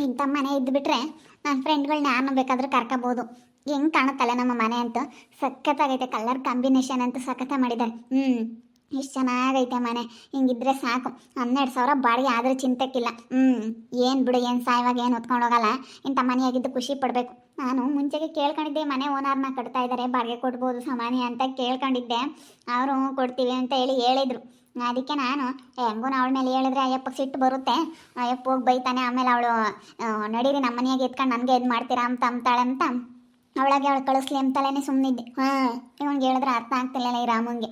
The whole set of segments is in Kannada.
ಇಂಥ ಮನೆ ಇದ್ಬಿಟ್ರೆ ನನ್ನ ಫ್ರೆಂಡ್ಗಳನ್ನ ಯಾರನ್ನ ಬೇಕಾದ್ರೂ ಕರ್ಕೋಬೋದು. ಹೆಂಗೆ ಕಾಣುತ್ತಲ್ಲ ನಮ್ಮ ಮನೆ ಅಂತ. ಸಖತ್ತಾಗೈತೆ ಕಲರ್ ಕಾಂಬಿನೇಷನ್ ಅಂತೂ ಸಖತ್ತ ಮಾಡಿದ್ದಾರೆ. ಹ್ಞೂ ಎಷ್ಟು ಚೆನ್ನಾಗೈತೆ ಮನೆ. ಹಿಂಗಿದ್ರೆ ಸಾಕು. ಹನ್ನೆರಡು ಸಾವಿರ ಬಾಡಿಗೆ ಆದರೂ ಚಿಂತೆಕ್ಕಿಲ್ಲ ಹ್ಞೂ ಏನು ಬಿಡು, ಏನು ಸಾಯವಾಗ, ಏನು ಹೊತ್ಕೊಂಡು ಹೋಗಲ್ಲ. ಇಂಥ ಮನೆಯಾಗಿದ್ದು ಖುಷಿ ಪಡಬೇಕು. ನಾನು ಮುಂಚೆಗೆ ಕೇಳ್ಕೊಂಡಿದ್ದೆ ಮನೆ ಓನರ್ನ ಕಟ್ತಾ ಇದ್ದಾರೆ ಬಾಡಿಗೆ ಕೊಡ್ಬೋದು ಸಾಮಾನ್ಯ ಅಂತ ಕೇಳ್ಕೊಂಡಿದ್ದೆ. ಅವರು ಕೊಡ್ತೀವಿ ಅಂತ ಹೇಳಿ ಹೇಳಿದರು. ಅದಕ್ಕೆ ನಾನು ಹೆಂಗೂ ಅವಳ ಮೇಲೆ ಹೇಳಿದ್ರೆ ಅಯ್ಯಪ್ಪಗೆ ಸಿಟ್ಟು ಬರುತ್ತೆ. ಅಯ್ಯಪ್ಪ ಹೋಗಿ ಬೈತಾನೆ, ಆಮೇಲೆ ಅವಳು ನಡೀರಿ ನಮ್ಮ ಮನೆಯಾಗೆ ಎತ್ಕೊಂಡು ನನಗೆ ಇದು ಮಾಡ್ತೀರಾ, ಅಂತ ಅಂತಾಳೆ ಅಂತ. ಅವಳಾಗೆ ಅವಳು ಕಳಿಸ್ಲಿ ಅಂತಲೇ ಸುಮ್ಮನಿದ್ದೆ ಹಾಂ ಇವ್ನಿಗೆ ಹೇಳಿದ್ರೆ ಅರ್ಥ ಆಗ್ತಿಲ್ಲ ಈ ರಾಮಂಗೆ.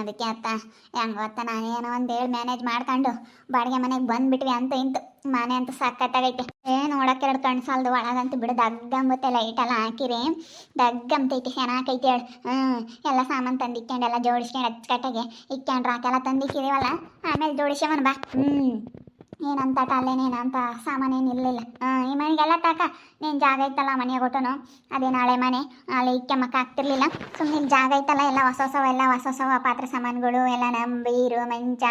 ಅದಕ್ಕೆ ಅತ್ತ ಹೆಂಗೋ ಅತ್ತ ನಾನೇನೋ ಒಂದು ಹೇಳಿ ಮ್ಯಾನೇಜ್ ಮಾಡ್ಕೊಂಡು ಬಾಡಿಗೆ ಮನೆಗೆ ಬಂದುಬಿಟ್ವಿ ಅಂತ ಇಂತು. ಮನೆ ಅಂತ ಸಖತ್ತಾಗೈತೆ. ಏ, ನೋಡಕ್ಕೆ ಎರಡು ಕಣ್ಣು ಸಾಲದು ಒಳಗಂತೂ ಬಿಡು. ದಗ್ಗಂಬತ್ತೆ ಲೈಟೆಲ್ಲ ಹಾಕಿರಿ ದಗ್ಗಂತೈತಿ, ಚೆನ್ನಾಗೈತೆ ಹೇಳಿ. ಹ್ಞೂ ಎಲ್ಲ ಸಾಮಾನು ತಂದು ಇಕ್ಕೊಂಡು ಎಲ್ಲ ಜೋಡಿಸ್ಕೊಂಡು ಅಚ್ಚುಕಟ್ಟಾಗೆ ಇಕ್ಕೊಂಡು ರಾಕೆಲ್ಲ ತಂದಿಕ್ಕಿದೀವಲ್ಲ ಆಮೇಲೆ ಜೋಡಿಸ್ಯವನ್ ಬಾ. ಹ್ಞೂ ಏನಂತ ಅಲ್ಲೇನೇನಂತ ಸಾಮಾನೇನು ಇರಲಿಲ್ಲ. ಈ ಮನೆಗೆಲ್ಲ ತಾಕ. ನೀನು ಜಾಗ ಐತಲ್ಲ ಮನೆಗೆ ಕೊಟ್ಟನು ಅದೇ ನಾಳೆ ಮನೆ. ಅಲ್ಲಿ ಇಕ್ಕಮ್ಮಕ್ಕ ಆಗ್ತಿರ್ಲಿಲ್ಲ. ಸುಮ್ಮನೆ ಜಾಗ ಐತಲ್ಲ, ಎಲ್ಲ ಹೊಸ ಹೊಸವ, ಎಲ್ಲ ಹೊಸ ಹೊಸವ ಪಾತ್ರೆ ಸಾಮಾನುಗಳು, ಎಲ್ಲ ನಮ್ಮ ಬೀರು ಮಂಚ,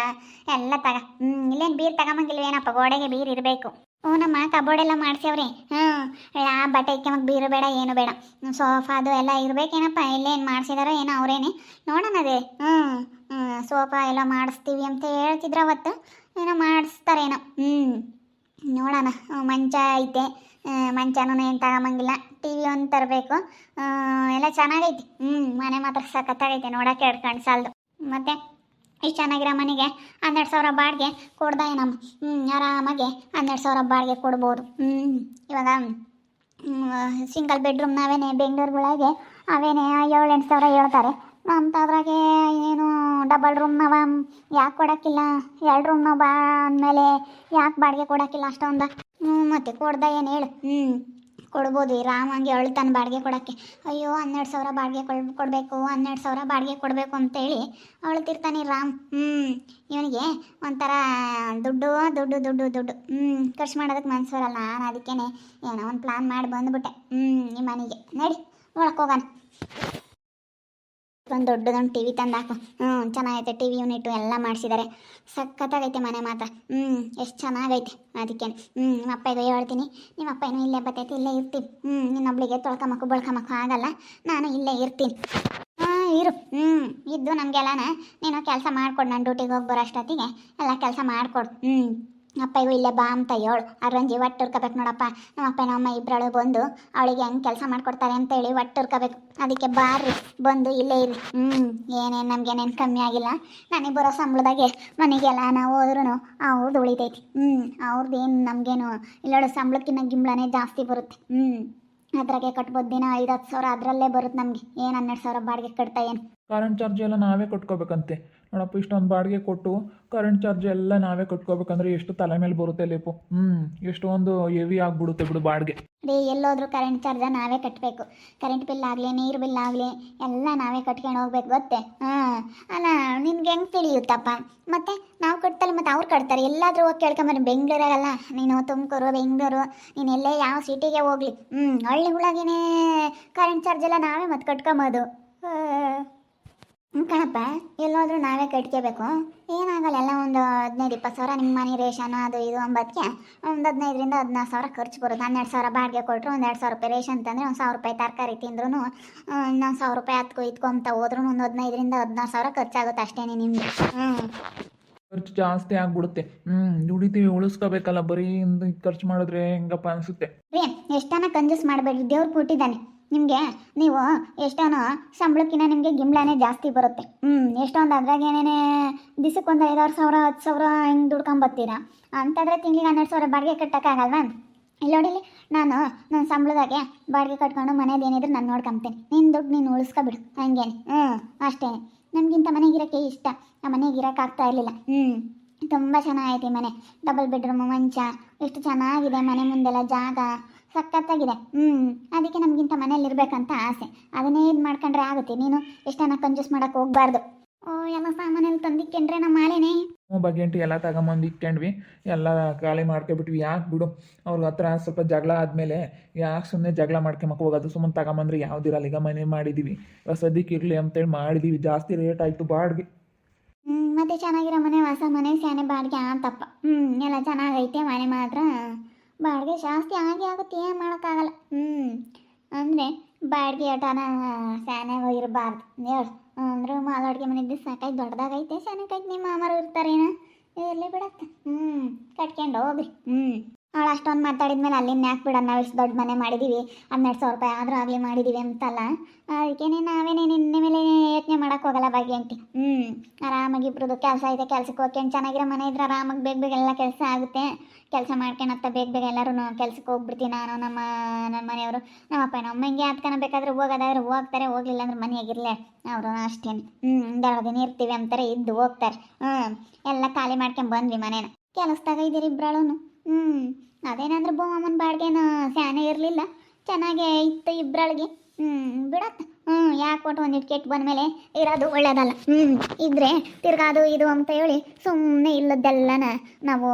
ಎಲ್ಲ ತಗ. ಹ್ಞೂ ಇಲ್ಲೇನು ಬೀರು ತಗೊಂಬಂಗಿಲ್ವೇನಪ್ಪ ಗೋಡೆಗೆ ಬೀರು ಇರಬೇಕು. ಹ್ಞೂ, ನಮ್ಮ ಕಬೋರ್ಡೆಲ್ಲ ಎಲ್ಲ ಮಾಡ್ಸ್ಯವ್ರಿ. ಹ್ಞೂ, ಆ ಬಟ್ಟೆ ಇಕ್ಕಮ್ಮಕ್ಕೆ ಬೀರು ಬೇಡ, ಏನು ಬೇಡ. ಸೋಫಾ ಅದು ಎಲ್ಲ ಇರಬೇಕೇನಪ್ಪ ಇಲ್ಲೇನು ಮಾಡಿಸಿದಾರೋ ಏನೋ ಅವರೇನೆ. ನೋಡೋಣ ಅದೇ. ಹ್ಞೂ, ಸೋಫಾ ಎಲ್ಲ ಮಾಡಿಸ್ತೀವಿ ಅಂತ ಹೇಳ್ತಿದ್ರು ಅವತ್ತು. ಏನೋ ಮಾಡಿಸ್ತಾರೇನೋ. ಹ್ಞೂ ನೋಡೋಣ. ಮಂಚ ಐತೆ. ಮಂಚನೂ ಏನು ತಗೊಂಬಂಗಿಲ್ಲ. ಟಿ ವಿ ಒಂದು ತರಬೇಕು. ಎಲ್ಲ ಚೆನ್ನಾಗೈತಿ. ಹ್ಞೂ ಮನೆ ಮಾತ್ರ ಸಖತ್ತಾಗೈತೆ. ನೋಡೋಕೆ ಎರಡು ಕಣ್ಣು ಸಾಲದು ಮತ್ತು ಇಷ್ಟು ಚೆನ್ನಾಗಿರೋ ಮನೆಗೆ ಹನ್ನೆರಡು ಸಾವಿರ ಬಾಡಿಗೆ ಕೊಡ್ದ ನಮ್ಮ ಹ್ಞೂ ಆರಾಮಾಗಿ ಹನ್ನೆರಡು ಸಾವಿರ ಬಾಡಿಗೆ ಕೊಡ್ಬೋದು. ಹ್ಞೂ ಇವಾಗ ಸಿಂಗಲ್ ಬೆಡ್ರೂಮ್ ಅವೇನೆ ಬೆಂಗಳೂರುಗಳಿಗೆ, ಅವೇನೆ ಏಳೆಂಟು ಸಾವಿರ ಹೇಳ್ತಾರೆ. ಅಂಥದ್ರಾಗೆ ಏನು ಡಬಲ್ ರೂಮ್ ಅವ. ಯಾಕೆ ಕೊಡೋಕ್ಕಿಲ್ಲ? ಎರಡು ರೂಮ್ ನಾವು ಬಾ ಅಂದಮೇಲೆ ಯಾಕೆ ಬಾಡಿಗೆ ಕೊಡೋಕ್ಕಿಲ್ಲ ಅಷ್ಟೊಂದು? ಹ್ಞೂ ಮತ್ತೆ ಕೊಡ್ದ ಏನು ಹೇಳು? ಹ್ಞೂ ಕೊಡ್ಬೋದು. ಈ ರಾಮ್ ಹಂಗೆ ಅಳ್ತಾನೆ ಬಾಡಿಗೆ ಕೊಡೋಕ್ಕೆ. ಅಯ್ಯೋ, ಹನ್ನೆರಡು ಸಾವಿರ ಬಾಡಿಗೆ ಕೊಡ್, ಕೊಡಬೇಕು, ಹನ್ನೆರಡು ಸಾವಿರ ಬಾಡಿಗೆ ಕೊಡಬೇಕು ಅಂತೇಳಿ ಅಳ್ತಿರ್ತಾನೆ ರಾಮ್. ಹ್ಞೂ ಇವನಿಗೆ ಒಂಥರ ದುಡ್ಡು ದುಡ್ಡು ದುಡ್ಡು ದುಡ್ಡು. ಹ್ಞೂ ಖರ್ಚು ಮಾಡೋದಕ್ಕೆ ಮನ್ಸು ಬರಲ್ಲ ನಾನು ಅದಕ್ಕೇನೆ ಏನೋ ಒಂದು ಪ್ಲಾನ್ ಮಾಡಿ ಬಂದುಬಿಟ್ಟೆ. ಹ್ಞೂ ನಿಮ್ಮ ಮನೆಗೆ ನಡಿ ಒಳಕ್ಕೆ ಹೋಗೋಣ. ಒಂದು ದೊಡ್ಡದೊಂದು ಟಿ ವಿ ತಂದು ಹಾಕು ಹ್ಞೂ ಚೆನ್ನಾಗೈತೆ ಟಿ ವಿ ಯೂನಿಟು ಎಲ್ಲ ಮಾಡಿಸಿದ್ದಾರೆ ಸಖತ್ತಾಗೈತೆ ಮನೆ ಮಾತ್ರ. ಹ್ಞೂ ಎಷ್ಟು ಚೆನ್ನಾಗೈತೆ ಅದಕ್ಕೆ. ಹ್ಞೂ ನಿಮ್ಮ ಅಪ್ಪಗೆ ಹೇಳ್ತೀನಿ. ನಿಮ್ಮ ಅಪ್ಪ ಏನೋ ಇಲ್ಲೇ ಬರ್ತೈತಿ ಇಲ್ಲೇ ಇರ್ತೀನಿ. ಹ್ಞೂ ನಿನ್ನೊಬ್ಳಿಗೆ ತೊಳ್ಕೊಂಬಕ್ಕು ಬಳ್ಕೊಂಬಕ್ಕು ಆಗಲ್ಲ. ನಾನು ಇಲ್ಲೇ ಇರ್ತೀನಿ. ಹಾಂ, ಇರು. ಹ್ಞೂ ಇದ್ದು ನಮಗೆಲ್ಲನ. ನೀನು ಕೆಲಸ ಮಾಡಿಕೊಡು, ನಾನು ಡ್ಯೂಟಿಗೆ ಹೋಗಿ ಬರೋ ಅಷ್ಟೊತ್ತಿಗೆ ಎಲ್ಲ ಕೆಲಸ ಮಾಡಿಕೊಡು. ಹ್ಞೂ ಅಪ್ಪಗೂ ಇಲ್ಲೇ ಬಾ ಅಂತ ಹೇಳು. ಅರಂಜಿ ಒಟ್ಟು ಉರ್ಕೋಬೇಕು ನೋಡಪ್ಪ. ನಮ್ಮ ಅಪ್ಪ, ನಮ್ಮ ಇಬ್ಬರಳು ಬಂದು ಅವಳಿಗೆ ಹೆಂಗೆ ಕೆಲಸ ಮಾಡ್ಕೊಡ್ತಾರೆ ಅಂತ ಹೇಳಿ ಒಟ್ಟು ಉರ್ಕೋಬೇಕು ಅದಕ್ಕೆ ಬಾರ್ರಿ, ಬಂದು ಇಲ್ಲೇ ಇರಿ. ಹ್ಞೂ ಏನೇನು ನಮ್ಗೇನೇನು ಕಮ್ಮಿ ಆಗಿಲ್ಲ. ನನಗೆ ಬರೋ ಸಂಬಳದಾಗೆ ಮನೆಗೆಲ್ಲ ನಾವು ಹೋದ್ರೂ ಅವ್ರದ್ದು ಉಳಿತೈತಿ. ಹ್ಞೂ ಅವ್ರದ್ದು ಏನು ನಮಗೇನು ಇಲ್ಲೋಡು ಸಂಬಳಕ್ಕಿಂತ ಗಿಂಬಳನೇ ಜಾಸ್ತಿ ಬರುತ್ತೆ. ಹ್ಞೂ ಅದ್ರಾಗೆ ಕಟ್ಬೋದು ದಿನ ಐದು ಹತ್ತು ಸಾವಿರ ಅದರಲ್ಲೇ ಬರುತ್ತೆ ನಮಗೆ. ಏನು ಹನ್ನೆರಡು ಸಾವಿರ ಬಾಡಿಗೆ ಕಟ್ತಾ ಏನು? ಕರೆಂಟ್ ಚಾರ್ಜ್ ಎಲ್ಲ ನಾವೇ ಕಟ್ಕೋಬೇಕಂತೆ. ನೋಡಪ್ಪ, ಇಷ್ಟೊಂದು ಬಾಡಿಗೆ ಕೊಟ್ಟು ಕರೆಂಟ್ ಚಾರ್ಜ್ ಎಲ್ಲ ನಾವೇ ಕಟ್ಕೋಬೇಕಂದ್ರೆ ಎಷ್ಟು ತಲೆ ಮೇಲೆ ಬರುತ್ತೆ ಲೇಪು ಹ್ಞೂ ಎಷ್ಟೊಂದು ಹೆವಿ ಆಗಿಬಿಡುತ್ತೆ ಬಿಡು ಬಾಡಿಗೆ. ಎಲ್ಲೋದ್ರೂ ಕರೆಂಟ್ ಚಾರ್ಜ ನಾವೇ ಕಟ್ಟಬೇಕು ಕರೆಂಟ್ ಬಿಲ್ ಆಗಲಿ, ನೀರು ಬಿಲ್ ಆಗಲಿ, ಎಲ್ಲ ನಾವೇ ಕಟ್ಕೊಂಡು ಹೋಗ್ಬೇಕು, ಗೊತ್ತೇ? ಹಾಂ. ಅಲ್ಲ, ನಿನ್ಗೆ ಹೆಂಗೆ ತಿಳಿಯುತ್ತಪ್ಪ? ಮತ್ತೆ ನಾವು ಕಟ್ತಲ್ಲ, ಮತ್ತೆ ಅವ್ರು ಕಟ್ತಾರೆ. ಎಲ್ಲಾದರೂ ಹೋಗಿ ಕೇಳ್ಕೊಂಬರ್ ಬೆಂಗಳೂರಾಗಲ್ಲ, ನೀನು ತುಮಕೂರು, ಬೆಂಗಳೂರು, ನೀನು ಎಲ್ಲೇ ಯಾವ ಸಿಟಿಗೆ ಹೋಗ್ಲಿ. ಹ್ಞೂ ಹಳ್ಳಿಗಳಾಗೇನೆ ಕರೆಂಟ್ ಚಾರ್ಜ್ ಎಲ್ಲ ನಾವೇ ಮತ್ತೆ ಕಟ್ಕೊಂಬೋದು. ಕಣಪ್ಪ ಎಲ್ಲೋದ್ರೂ ನಾವೇ ಕಟ್ಕೋಬೇಕು. ಏನಾಗಲ್ಲ ಎಲ್ಲ ಒಂದು ಹದಿನೈದು ಇಪ್ಪತ್ತು ಸಾವಿರ ನಿಮ್ಮ ಮನೆ ರೇಷನ್ ಅದು ಇದು ಅಂಬದಕ್ಕೆ ಒಂದು ಹದಿನೈದರಿಂದ ಹದಿನಾರು ಸಾವಿರ ಖರ್ಚು ಬರುತ್ತೆ. ಹನ್ನೆರಡು ಸಾವಿರ ಬಾಡಿಗೆ ಕೊಟ್ಟರು ಒಂದು ಎರಡು ಸಾವಿರ ರೂಪಾಯಿ ರೇಷನ್ ತಂದರೆ ಒಂದು ಸಾವಿರ ರೂಪಾಯಿ ತರಕಾರಿ ತಿಂದ್ರೂ ಇನ್ನೊಂದು ಸಾವಿರ ರೂಪಾಯಿ ಹತ್ಕೊ ಇತ್ಕೊಂತ ಹೋದ್ರೂ ಒಂದು ಹದಿನೈದರಿಂದ ಹದಿನಾರು ಸಾವಿರ ಖರ್ಚಾಗುತ್ತೆ ಅಷ್ಟೇನೆ ನಿಮ್ಗೆ. ಹ್ಞೂ ಖರ್ಚು ಜಾಸ್ತಿ ಆಗ್ಬಿಡುತ್ತೆ. ಹ್ಞೂ ದುಡಿತೀವಿ ಉಳಿಸ್ಕೋಬೇಕಲ್ಲ ಬರೀ ಖರ್ಚು ಮಾಡಿದ್ರೆ ಹೆಂಗಪ್ಪ ಅನಿಸುತ್ತೆ. ರೀ ಎಷ್ಟಾನ ಕಂಜೂಸ್ ಮಾಡಬೇಡಿ ದೇವ್ರು ಕೊಟ್ಟಿದ್ದಾನೆ. ನಿಮಗೆ ನೀವು ಎಷ್ಟೋನೋ ಸಂಬಳಕ್ಕಿಂತ ನಿಮಗೆ ಗಿಂಬ್ಳನೇ ಜಾಸ್ತಿ ಬರುತ್ತೆ. ಹ್ಞೂ ಎಷ್ಟೊಂದು ಅದ್ರಾಗ ಏನೇನೇ ದಿಸಕ್ಕೊಂದು ಐದಾರು ಸಾವಿರ, ಹತ್ತು ಸಾವಿರ ಹಿಂಗೆ ದುಡ್ಕೊಂಬತ್ತೀರಾ? ಅಂತಂದರೆ ತಿಂಗಳಿಗೆ ಹನ್ನೆರಡು ಸಾವಿರ ಬಾಡಿಗೆ ಕಟ್ಟೋಕ್ಕಾಗಲ್ವಾ? ಇಲ್ಲಿ ನೋಡಿಲಿ ನಾನು ನನ್ನ ಸಂಬಳದಾಗೆ ಬಾಡಿಗೆ ಕಟ್ಕೊಂಡು ಮನೇದು ಏನಿದ್ರು ನಾನು ನೋಡ್ಕೊಂತೀನಿ ನಿನ್ನ ದುಡ್ಡು ನೀನು ಉಳಿಸ್ಕೊಬಿಡು. ಹಂಗೇನೆ. ಹ್ಞೂ ಅಷ್ಟೇ ನಮಗಿಂತ ಮನೆಗಿರೋಕ್ಕೆ ಇಷ್ಟ. ಆ ಮನೆಗೆ ಇರೋಕ್ಕಾಗ್ತಾ ಇರಲಿಲ್ಲ. ಹ್ಞೂ ತುಂಬ ಚೆನ್ನಾಗೈತೆ ಮನೆ. ಡಬಲ್ ಬೆಡ್ರೂಮು ಮಂಚ, ಎಷ್ಟು ಚೆನ್ನಾಗಿದೆ ಮನೆ ಮುಂದೆಲ್ಲ ಜಾಗ, ಸಖತ್ತಾಗಿದೆ. ಹ್ಞೂ ಅದಕ್ಕೆ ನಮಗಿಂತ ಮನೇಲಿ ಇರಬೇಕಂತ ಆಸೆ. ಅದನ್ನೇ ಇದು ಮಾಡ್ಕೊಂಡ್ರೆ ಆಗುತ್ತೆ. ನೀನು ಎಷ್ಟನ್ನ ಕಂಜೂಸ್ ಮಾಡೋಕೆ ಹೋಗ್ಬಾರ್ದು. ಓ, ಎಲ್ಲ ಸಾಮಾನೆಲ್ಲ ತಂದಿಕ್ಕೇನ್ರೆ ನಮ್ಮ ಮಾಲೇನೆ ಹ್ಞೂ ಬಗೆಂಟು ಎಲ್ಲ ತಗೊಂಬಂದು ಇಕ್ಕೊಂಡ್ವಿ. ಎಲ್ಲ ಖಾಲಿ ಮಾಡ್ಕೊಬಿಟ್ವಿ. ಯಾಕೆ ಬಿಡು? ಅವ್ರ ಹತ್ರ ಸ್ವಲ್ಪ ಜಗಳ ಆದಮೇಲೆ ಯಾಕೆ ಸುಮ್ಮನೆ ಜಗಳ ಮಾಡ್ಕೊಂಬಕ್ಕೆ ಹೋಗೋದು? ಸುಮ್ಮನೆ ತಗೊಂಬಂದ್ರೆ ಯಾವ್ದಿರಲ್ಲ. ಈಗ ಮನೆ ಮಾಡಿದ್ದೀವಿ ಇವಾಗ ಸದ್ಯಕ್ಕೆ ಇರಲಿ ಅಂತೇಳಿ ಮಾಡಿದ್ದೀವಿ ಜಾಸ್ತಿ ರೇಟ್ ಆಯಿತು ಬಾಡಿಗೆ. ಹ್ಞೂ ಮತ್ತೆ ಚೆನ್ನಾಗಿರೋ ಮನೆ, ಹೊಸ ಮನೆ, ಸ್ಯಾನೆ, ಬಾಡಿಗೆ ಅಂತಪ್ಪ. ಹ್ಞೂ ಎಲ್ಲ ಚೆನ್ನಾಗೈತೆ, ಮನೆ ಮಾತ್ರ. ಬಾಡಿಗೆ ಜಾಸ್ತಿ ಆಗಿ ಆಗುತ್ತೆ, ಏನು ಮಾಡೋಕ್ಕಾಗಲ್ಲ. ಹ್ಞೂ ಅಂದರೆ ಬಾಡಿಗೆ ಆಟನ ಸ್ಯಾನೆ ಇರಬಾರ್ದು. ಹೇಳು ಅಂದ್ರೆ ಮಾಲ್ ಅಡುಗೆ ಮನೆದ್ದು ಸಾಕಾಗಿ ದೊಡ್ಡದಾಗೈತೆ ಚೆನ್ನಾಗೈತೆ ನಿಮ್ಮ ಮಾಮರು ಇರ್ತಾರೇನ? ಇರಲಿ ಬಿಡತ್ತೆ. ಹ್ಞೂ ಕಟ್ಕೊಂಡು ಹೋಗ್ರಿ. ಹ್ಞೂ ಅವಳು ಅಷ್ಟೊಂದು ಮಾತಾಡಿದ್ಮೇಲೆ ಅಲ್ಲಿಂದ ಯಾಕೆ ಬಿಡೋಣ ನಾವು ಇಷ್ಟು ದೊಡ್ಡ ಮನೆ ಮಾಡಿದ್ದೀವಿ ಹನ್ನೆರಡು ಸಾವಿರ ರೂಪಾಯಿ ಆದರೂ ಆಗಲಿ ಮಾಡಿದ್ದೀವಿ ಅಂತಲ್ಲ. ಅದಕ್ಕೇನೆ ನಾವೇನೇ ನಿನ್ನೆ ಮೇಲೆ ಯೋಚನೆ ಮಾಡೋಕೆ ಹೋಗಲ್ಲ ಬಗ್ಗೆ ಅಂಟಿ ಹ್ಞೂ ಆರಾಮಾಗಿ ಇಬ್ರದ್ದು ಕೆಲಸ ಇದೆ ಕೆಲಸಕ್ಕೆ ಹೋಗ್ಕೊಂಡು ಚೆನ್ನಾಗಿರೋ ಮನೆ ಇದ್ರೆ ಆರಾಮಾಗಿ ಬೇಗ ಬೇಗ ಎಲ್ಲ ಕೆಲಸ ಆಗುತ್ತೆ. ಕೆಲಸ ಮಾಡ್ಕೊಳತ್ತ ಬೇಗ ಬೇಗ ಎಲ್ಲರೂ ಕೆಲಸಕ್ಕೆ ಹೋಗ್ಬಿಡ್ತೀನಿ ನಾನು ನಮ್ಮ ನನ್ನ ಮನೆಯವರು. ನಮ್ಮ ಅಪ್ಪ ನಮ್ಮ ಹಿಂಗೆ ಹತ್ಕೊನ ಬೇಕಾದ್ರೆ ಹೋಗೋದಾದ್ರೆ ಹೋಗ್ತಾರೆ ಹೋಗ್ಲಿಲ್ಲ ಅಂದ್ರೆ ಮನೆಯಾಗಿರಲೇ. ಅವರು ಅಷ್ಟೇನು. ಹ್ಞೂ ಒಂದೆರಡು ದಿನ ಇರ್ತೀವಿ ಅಂತಾರೆ ಇದ್ದು ಹೋಗ್ತಾರೆ. ಹ್ಞೂ ಎಲ್ಲ ಖಾಲಿ ಮಾಡ್ಕೊಂಡು ಬಂದ್ವಿ ಮನೇನ. ಕೆಲಸದಾಗ ಇದ್ದೀರಿ ಇಬ್ಬರಳು ಹ್ಞೂ ಅದೇನಂದ್ರೆ ಬೋಮಮ್ಮನ ಬಾಡಿಗೆನ ಸ್ಯಾನೆ ಇರಲಿಲ್ಲ. ಚೆನ್ನಾಗೇ ಇತ್ತು ಇಬ್ರಳಿಗೆ. ಹ್ಞೂ ಬಿಡತ್ತೆ. ಹ್ಞೂ ಯಾಕೆ ಕೊಟ್ಟು ಒಂದಿಟ್ಟು ಕೆಟ್ಟು ಬಂದಮೇಲೆ ಇರೋದು ಒಳ್ಳೇದಲ್ಲ. ಹ್ಞೂ ಇದ್ರೆ ತಿರ್ಗಾ ಅದು ಇದು ಅಂತ ಹೇಳಿ ಸುಮ್ಮನೆ ಇಲ್ಲದ್ದೆಲ್ಲನ ನಾವು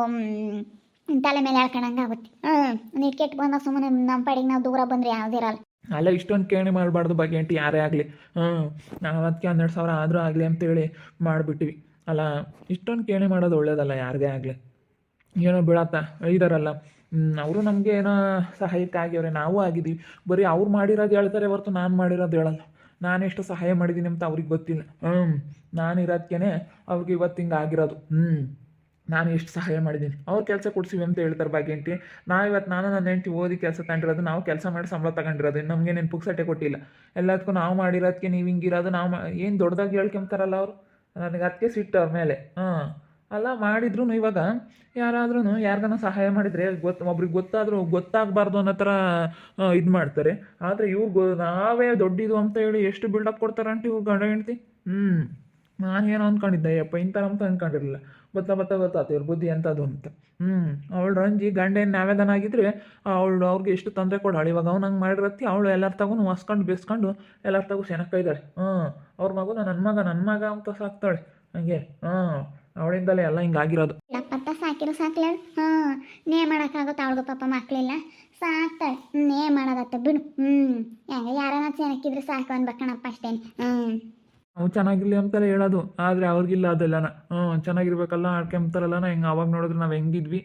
ತಲೆ ಮೇಲೆ ಹೇಳ್ಕೊಂಡಂಗೆ ಆಗುತ್ತೆ. ಹ್ಞೂ ಕೆಟ್ಟು ಬಂದಾಗ ಸುಮ್ಮನೆ ನಮ್ಮ ಪಾಡಿಗೆ ನಾವು ದೂರ ಬಂದರೆ ಯಾವುದಿರಲ್ಲ ಅಲ್ಲ, ಇಷ್ಟೊಂದು ಕೇಣಿ ಮಾಡಬಾರ್ದು ಬಗ್ಗೆ ಅಂಟಿ ಯಾರೇ ಆಗಲಿ. ಹ್ಞೂ ನಾವು ಅದಕ್ಕೆ ಹನ್ನೆರಡು ಸಾವಿರ ಆದರೂ ಆಗಲಿ ಅಂತೇಳಿ ಮಾಡಿಬಿಟ್ಟಿವಿ. ಅಲ್ಲ, ಇಷ್ಟೊಂದು ಕೇಣಿ ಮಾಡೋದು ಒಳ್ಳೇದಲ್ಲ ಯಾರಿಗೇ ಆಗಲಿ. ಏನೋ ಬೀಳತ್ತ, ಇದಾರಲ್ಲ. ಅವರು ನಮಗೆ ಏನೋ ಸಹಾಯಕ್ಕೆ ಆಗ್ಯವ್ರೆ, ನಾವು ಆಗಿದ್ದೀವಿ. ಬರೀ ಅವ್ರು ಮಾಡಿರೋದು ಹೇಳ್ತಾರೆ ಹೊರತು ನಾನು ಮಾಡಿರೋದು ಹೇಳಲ್ಲ. ನಾನೆಷ್ಟು ಸಹಾಯ ಮಾಡಿದ್ದೀನಿ ಅಂತ ಅವ್ರಿಗೆ ಗೊತ್ತಿಲ್ಲ. ಹ್ಞೂ ನಾನು ಇರೋದಕ್ಕೇ ಅವ್ರಿಗೆ ಇವತ್ತು ಹಿಂಗೆ ಆಗಿರೋದು. ಹ್ಞೂ ನಾನು ಎಷ್ಟು ಸಹಾಯ ಮಾಡಿದ್ದೀನಿ. ಅವ್ರು ಕೆಲಸ ಕೊಡ್ಸಿವಿ ಅಂತ ಹೇಳ್ತಾರೆ ಭಾಗ್ಯಂಟಿ ನಾವು ಇವತ್ತು ನಾನು ನನ್ನ ಹೆಂಡತಿ ಓದಿ ಕೆಲಸ ತಗೊಂಡಿರೋದು ನಾವು ಕೆಲಸ ಮಾಡಿ ಸಂಬಳ ತಗೊಂಡಿರೋದು. ನಮಗೆ ಪುಕ್ಸಟ್ಟೆ ಕೊಟ್ಟಿಲ್ಲ. ಎಲ್ಲದಕ್ಕೂ ನಾವು ಮಾಡಿರೋದಕ್ಕೆ ನೀವು ಹಿಂಗಿರೋದು, ನಾವು ಏನು ದೊಡ್ಡದಾಗಿ ಹೇಳ್ಕೊಂತಾರಲ್ಲ ಅವರು? ನನಗೆ ಅದಕ್ಕೆ ಸಿಟ್ಟು ಅವ್ರ ಮೇಲೆ. ಹಾಂ ಅಲ್ಲ ಮಾಡಿದ್ರು ಇವಾಗ ಯಾರಾದ್ರೂ ಯಾರಿಗಾನ ಸಹಾಯ ಮಾಡಿದರೆ ಗೊತ್ತು ಒಬ್ರಿಗೆ ಗೊತ್ತಾದರೂ ಗೊತ್ತಾಗಬಾರ್ದು ಅನ್ನೋ ಥರ ಇದು ಮಾಡ್ತಾರೆ. ಆದರೆ ಇವ್ರು ಗೊ, ನಾವೇ ದೊಡ್ಡಿದು ಅಂತ ಹೇಳಿ ಎಷ್ಟು ಬಿಲ್ಡಪ್ ಕೊಡ್ತಾರೆ ಅಂತ ಇವ್ರು ಗಂಡ ಹೆಂಡ್ತಿ? ಹ್ಞೂ ನಾನು ಏನೋ ಅಂದ್ಕೊಂಡಿದ್ದೆ ಯಪ್ಪ ಇಂಥರ ಅಂತ ಅಂದ್ಕೊಂಡಿರಲಿಲ್ಲ ಗೊತ್ತಾ ಗೊತ್ತಾ ಗೊತ್ತಾತು ಇವ್ರ ಬುದ್ಧಿ ಎಂಥದ್ದು ಅಂತ. ಹ್ಞೂ ಅವಳು ರಂಜಿ ಗಂಡ ನಾವೇದನ ಆಗಿದ್ರೆ ಅವಳು ಅವ್ರಿಗೆ ಎಷ್ಟು ತೊಂದರೆ ಕೊಡಾಳು ಇವಾಗ ಅವ್ನು ಹಂಗೆ ಮಾಡಿರತ್ತಿ, ಅವಳು ಎಲ್ಲರ ತಗೊಂಡು ಹೊಸ್ಕೊಂಡು ಬೇಸ್ಕೊಂಡು ಎಲ್ಲರ ತಗೋ ಸೆನಕ್ಕಾಯ್ದಾಳೆ ಹ್ಞೂ ಅವ್ರ ಮಗು ನನ್ನ ಮಗ ನನ್ನ ಮಗ ಅಂತ ಸಾಕ್ತಾಳೆ. ಹಂಗೆ. ಹಾಂ ಅವಳಿಂದಲೇ ಎಲ್ಲ ಹಿಂಗಾಗಿರೋದು. ಪಪ್ಪ ಸಾಕಿರೋ ಸಾಕ್ಲೇ ಹಾ ನೇ ಮಾಡೋಕ್ಕಾಗುತ್ತೆ ಅವಳಗ ಪಾಪ ಮಕ್ಕಳಿಲ್ಲ ಸಾಕ್ತಾಳೆ. ನೇ ಮಾಡೋದತ್ತ ಬಿಡು. ಹ್ಞೂ ಹೆಂಗೆ ಯಾರನ್ನ ಚೆನ್ನಾಗಿದ್ರೆ ಸಾಕು ಅನ್ಬೇಕಣಪ್ಪ ಅಷ್ಟೇನೆ ಹ್ಞೂ ನಾವು ಚೆನ್ನಾಗಿರ್ಲಿ ಅಂತಾರೆ ಹೇಳೋದು. ಆದರೆ ಅವ್ರಿಗಿಲ್ಲ ಅದೆಲ್ಲನ. ಹ್ಞೂ ಚೆನ್ನಾಗಿರ್ಬೇಕಲ್ಲ ಆಡ್ಕೊಂತಾರಲ್ಲ ಹಿಂಗೆ ಅವಾಗ ನೋಡಿದ್ರೆ ನಾವು ಹೆಂಗಿದ್ವಿ?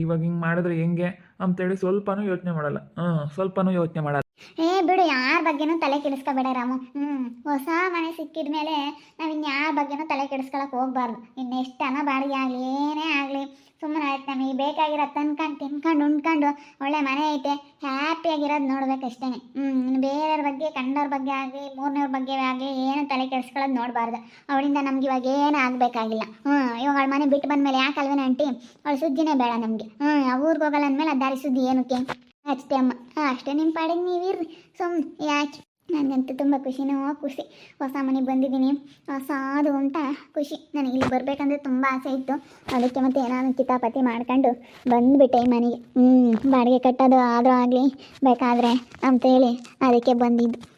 ಇವಾಗ ಹಿಂಗ್ ಮಾಡಿದ್ರೆ ಹೆಂಗೆ ಅಂತೇಳಿ ಸ್ವಲ್ಪನೂ ಯೋಚನೆ ಮಾಡಲ್ಲ. ಹ್ಮ್ ಸ್ವಲ್ಪನೂ ಯೋಚನೆ ಮಾಡಲ್ಲ. ಏ, ಬಿಡು, ಯಾರ ಬಗ್ಗೆನೂ ತಲೆ ಕೆಡಿಸ್ಕೋಬೇಡ ರಾಮು. ಹ್ಞೂ ಹೊಸ ಮನೆ ಸಿಕ್ಕಿದ ಮೇಲೆ ನಾವು ಇನ್ಯಾರ ಬಗ್ಗೆನೂ ತಲೆ ಕೆಡಿಸ್ಕೊಳಕ್ಕೆ ಹೋಗ್ಬಾರ್ದು. ಇನ್ನು ಎಷ್ಟು ಹಣ ಬಾಡಿಗೆ ಆಗಲಿ ಏನೇ ಆಗಲಿ. ಸುಮ್ಮನೆ ಆಯ್ತು ನಮಗೆ ಬೇಕಾಗಿರೋ ತಂದ್ಕೊಂಡು, ತಿನ್ಕೊಂಡು, ಉಣ್ಕೊಂಡು ಒಳ್ಳೆ ಮನೆ ಐತೆ. ಹ್ಯಾಪಿಯಾಗಿರೋದು ನೋಡ್ಬೇಕಷ್ಟೇ ಹ್ಞೂ ಇನ್ನು ಬೇರೆಯವ್ರ ಬಗ್ಗೆ ಕಂಡವ್ರ ಬಗ್ಗೆ ಆಗಲಿ, ಮೂರನೇವ್ರ ಬಗ್ಗೆ ಆಗಲಿ ಏನು ತಲೆ ಕೆಡಿಸ್ಕೊಳ್ಳೋದು ನೋಡಬಾರ್ದು. ಅವಳಿಂದ ನಮ್ಗೆ ಇವಾಗ ಏನು ಆಗಬೇಕಾಗಿಲ್ಲ. ಹ್ಞೂ ಇವಾಗ ಅವಳ ಮನೆ ಬಿಟ್ಟು ಬಂದಮೇಲೆ ಯಾಕೆ ಅಲ್ವೇನ ಆಂಟಿ? ಅವಳ ಸುದ್ದಿನೇ ಬೇಡ ನಮಗೆ. ಹ್ಞೂ ಊರಿಗೆ ಹೋಗಲ್ಲ ಅಂದಮೇಲೆ ಆ ದಾರಿ ಸುದ್ದಿ ಏನಕ್ಕೆ? ಅಷ್ಟೇ ಅಮ್ಮ. ಅಷ್ಟೇ ನಿಮ್ಮ ಪಾಡಿಗೆ ನೀವಿರ್ರಿ. ಸುಮ್, ಯಾಕೆ? ನನಗಂತೂ ತುಂಬ ಖುಷಿನೋ ಖುಷಿ. ಹೊಸ ಮನೆಗೆ ಬಂದಿದ್ದೀನಿ. ಹೊಸದು ಅಂತ ಖುಷಿ. ನನಗೆ ಇಲ್ಲಿ ಬರಬೇಕಂದ್ರೆ ತುಂಬ ಆಸೆ ಇತ್ತು. ಅದಕ್ಕೆ ಮತ್ತೆ ನಾನು ಕಿತಾಪತಿ ಮಾಡ್ಕೊಂಡು ಬಂದುಬಿಟ್ಟೆ ಈ ಮನೆಗೆ. ಹ್ಞೂ ಬಾಡಿಗೆ ಕಟ್ಟೋದು ಆದರೂ ಆಗಲಿ, ಬೇಕಾದರೆ ಅಂತೇಳಿ ಅದಕ್ಕೆ ಬಂದಿದ್ದು.